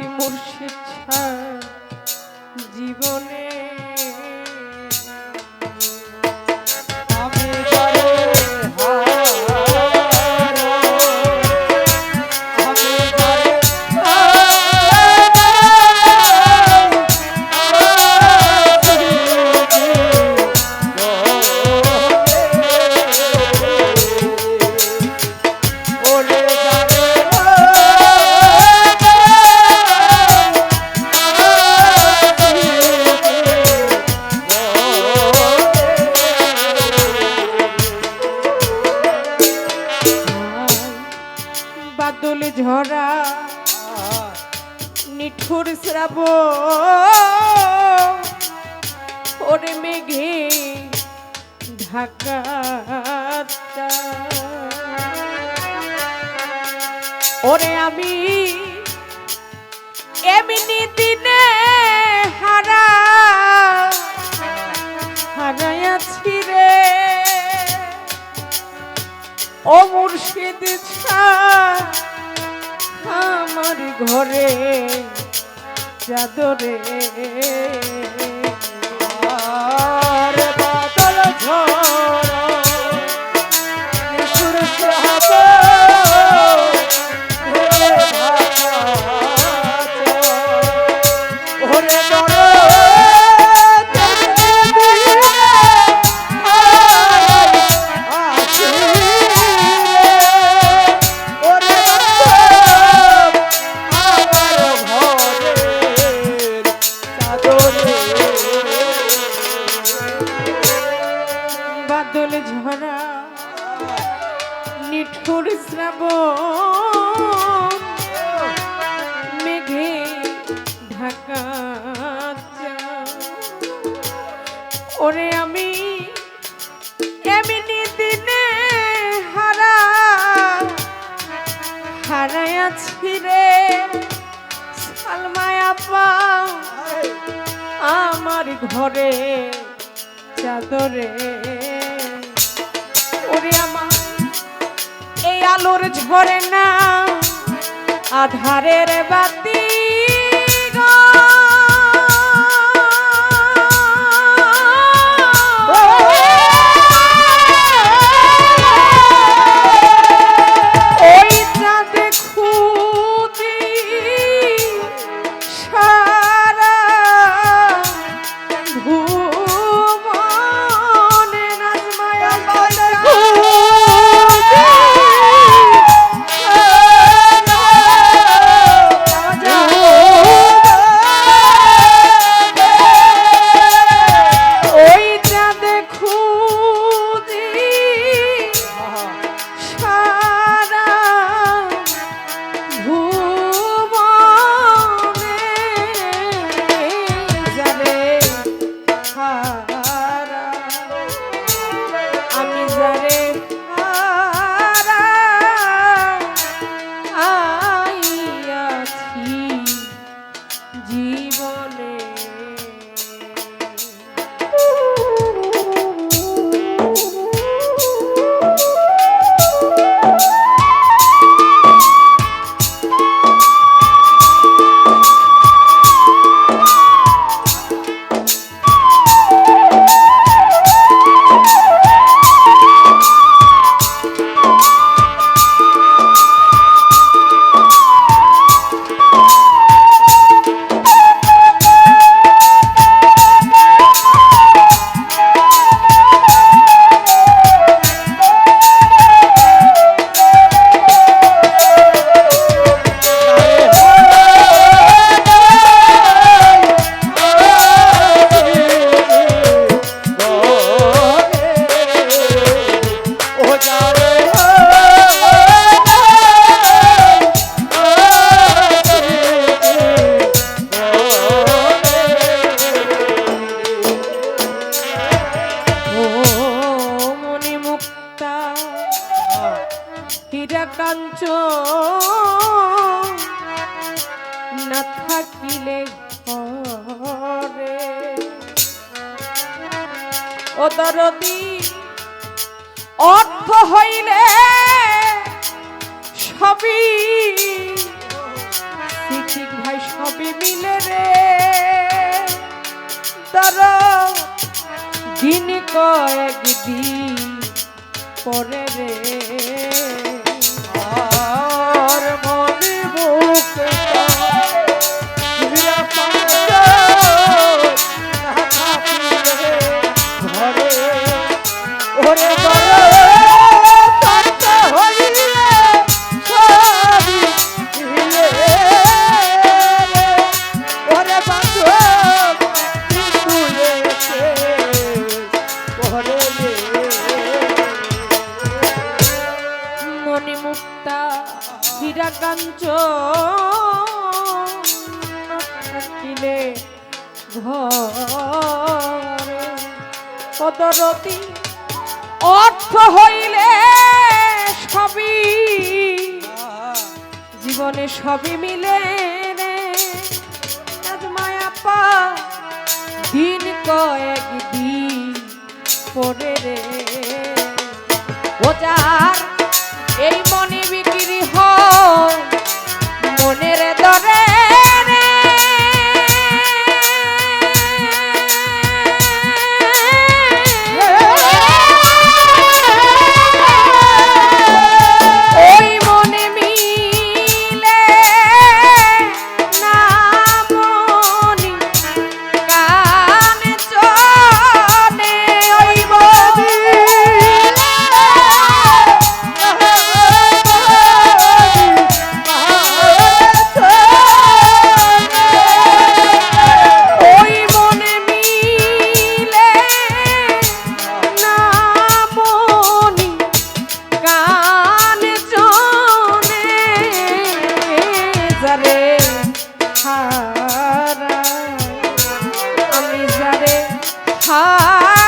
আছি মুর্শিদ জীবনে ওরে আমি এমনি দিনে হারা, হারাইয়াছি রে। ও মুর্শিদ আমার ঘরে, চাদরে। আর বাদল ঝরা বাদল ঝরা, নিঠুর শ্রাব মেঘে ঢাকা ওরে আমি এমনি দিনে হারা হারাইয়াছি রে সালমায় আপা আমার ঘরে চাদরে। ওরে আমার এই আলোর ঝরে না আধারের বাতি গো। ও অর্থ হইলে সবই ঠিক ভাই, সবই মিলে রে। তার দিন কয়েক দিন পরে রে। হীরা কাঞ্চ থাকিলে ঘরে। অর্থ হইলে সবই, জীবনে সবই মিলে রে। দিন কয়েক দিন পরে রে। ও যার এই মনে হারা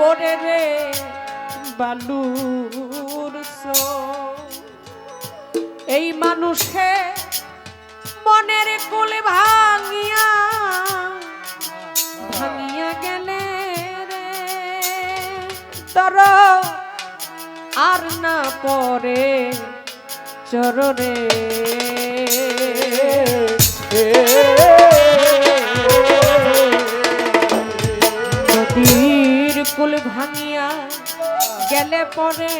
পরে রে বালুর। এই মানুষে মনের কুল ভাঙিয়া ভাঙিয়া গেলে রে তর আর না পরে চররে নদীর কুল ভাঙিয়া গেলে পরে,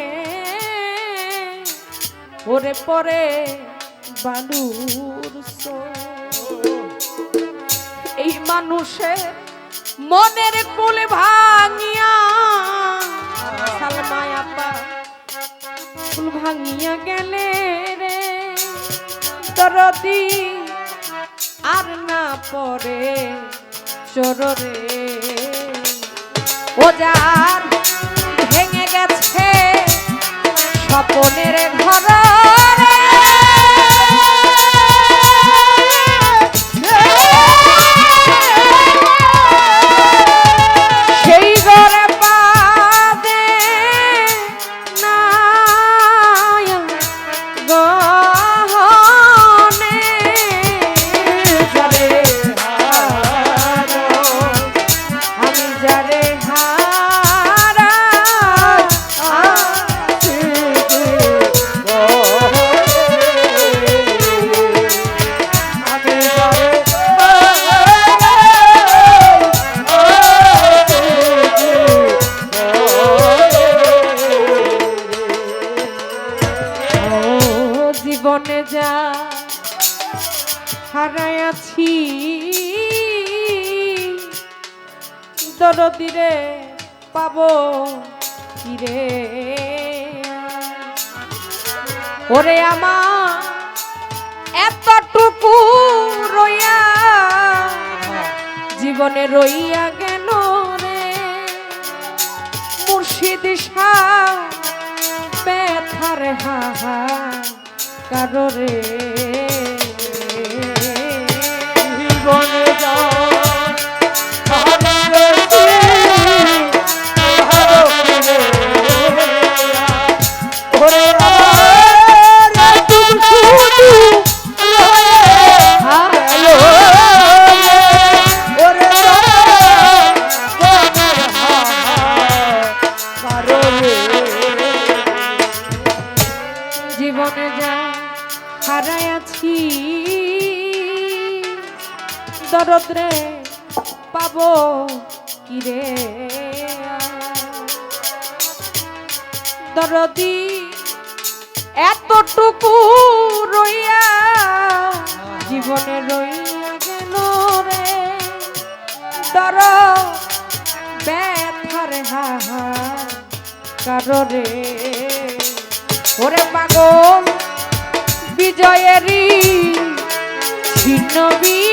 ওরে পরে বালুর এই মানুষের মনের কুল ভাঙিয়া সালমায় আপা, ফুল ভাঙিয়া গেলে রে, দরদি আর না পরে চোরে ও ভেঙে গেছে। স্বপনের ঘর। দরদিরে পাবো কিরে? ওরে আমার এতটুকু রইয়া জীবনে রইয়া গেল রে। মুর্শিদ ব্যথার হাহা কাররে জীবনে দরদরে পাবো কিরে দরদি, এতটুকু রইয়া জীবনে রইয়া গেল রে। দর ব্যথার হাহা কাররে ওরে পাগল, বিজয়েরই ভিন্ন বিনার